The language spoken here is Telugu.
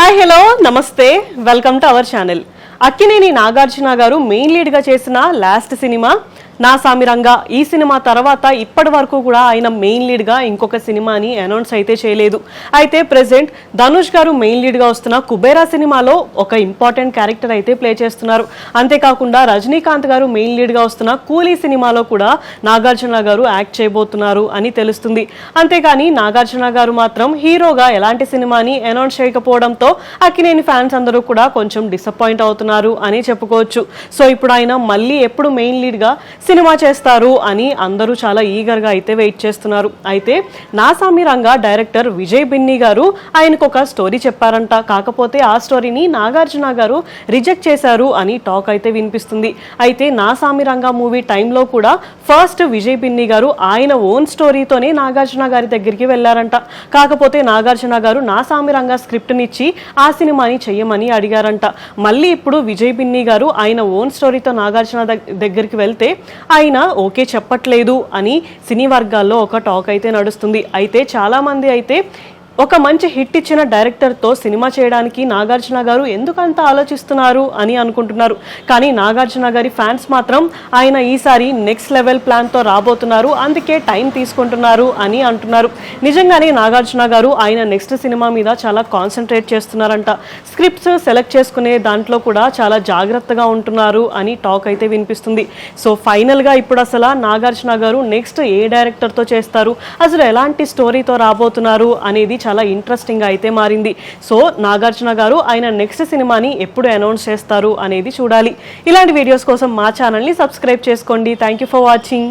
హాయ్ హలో నమస్తే welcome to our channel Akkineni Nagarjuna గారు మెయిన్ లీడ్గా చేసిన లాస్ట్ సినిమా నా సామిరంగా ఈ సినిమా తర్వాత ఇప్పటి వరకు కూడా ఆయన మెయిన్ లీడ్గా ఇంకొక సినిమాని అనౌన్స్ అయితే చేయలేదు. అయితే ప్రెసెంట్ ధనుష్ గారు మెయిన్ లీడ్గా వస్తున్న కుబేరా సినిమాలో ఒక ఇంపార్టెంట్ క్యారెక్టర్ అయితే ప్లే చేస్తున్నారు. అంతేకాకుండా రజనీకాంత్ గారు మెయిన్ లీడ్గా వస్తున్న కూలీ సినిమాలో కూడా నాగార్జున గారు యాక్ట్ చేయబోతున్నారు అని తెలుస్తుంది. అంతేకాని నాగార్జున గారు మాత్రం హీరోగా ఎలాంటి సినిమాని అనౌన్స్ చేయకపోవడంతో అక్కినేని ఫ్యాన్స్ అందరూ కూడా కొంచెం డిసప్పాయింట్ అవుతున్నారు అని చెప్పుకోవచ్చు. సో ఇప్పుడు ఆయన మళ్ళీ ఎప్పుడు మెయిన్ లీడ్గా సినిమా చేస్తారు అని అందరూ చాలా ఈగర్గా అయితే వెయిట్ చేస్తున్నారు. అయితే నా సామిరంగా డైరెక్టర్ విజయ్ బిన్ని గారు ఆయనకు ఒక స్టోరీ చెప్పారంట. కాకపోతే ఆ స్టోరీని నాగార్జున గారు రిజెక్ట్ చేశారు అని టాక్ అయితే వినిపిస్తుంది. అయితే నా సామిరంగా మూవీ టైంలో కూడా ఫస్ట్ విజయ్ బిన్ని గారు ఆయన ఓన్ స్టోరీతోనే నాగార్జున గారి దగ్గరికి వెళ్ళారంట. కాకపోతే నాగార్జున గారు నా సామిరంగా స్క్రిప్ట్నిచ్చి ఆ సినిమాని చెయ్యమని అడిగారంట. మళ్ళీ ఇప్పుడు విజయ్ బిన్ని గారు ఆయన ఓన్ స్టోరీతో నాగార్జున దగ్గరికి వెళ్తే ఆయన ఓకే చెప్పట్లేదు అని సినీ వర్గాల్లో ఒక టాక్ అయితే నడుస్తుంది. అయితే చాలామంది అయితే ఒక మంచి హిట్ ఇచ్చిన డైరెక్టర్తో సినిమా చేయడానికి నాగార్జున గారు ఎందుకంత ఆలోచిస్తున్నారు అని అనుకుంటున్నారు. కానీ నాగార్జున గారి ఫ్యాన్స్ మాత్రం ఆయన ఈసారి నెక్స్ట్ లెవెల్ ప్లాన్తో రాబోతున్నారు. అందుకే టైం తీసుకుంటున్నారు అని అంటున్నారు. నిజంగానే నాగార్జున గారు ఆయన నెక్స్ట్ సినిమా మీద చాలా కాన్సన్ట్రేట్ చేస్తున్నారంట. స్క్రిప్ట్స్ సెలెక్ట్ చేసుకునే దాంట్లో కూడా చాలా జాగ్రత్తగా ఉంటున్నారు అని టాక్ అయితే వినిపిస్తుంది. సో ఫైనల్గా ఇప్పుడు అసలు నాగార్జున గారు నెక్స్ట్ ఏ డైరెక్టర్తో చేస్తారు? అసలు ఎలాంటి స్టోరీతో రాబోతున్నారు అనేది చాలా ఇంట్రెస్టింగ్ అయితే మారింది. సో నాగార్జున గారు ఆయన నెక్స్ట్ సినిమాని ఎప్పుడు అనౌన్స్ చేస్తారు అనేది చూడాలి. ఇలాంటి వీడియోస్ కోసం మా ఛానల్ని సబ్స్క్రైబ్ చేసుకోండి. Thank you for watching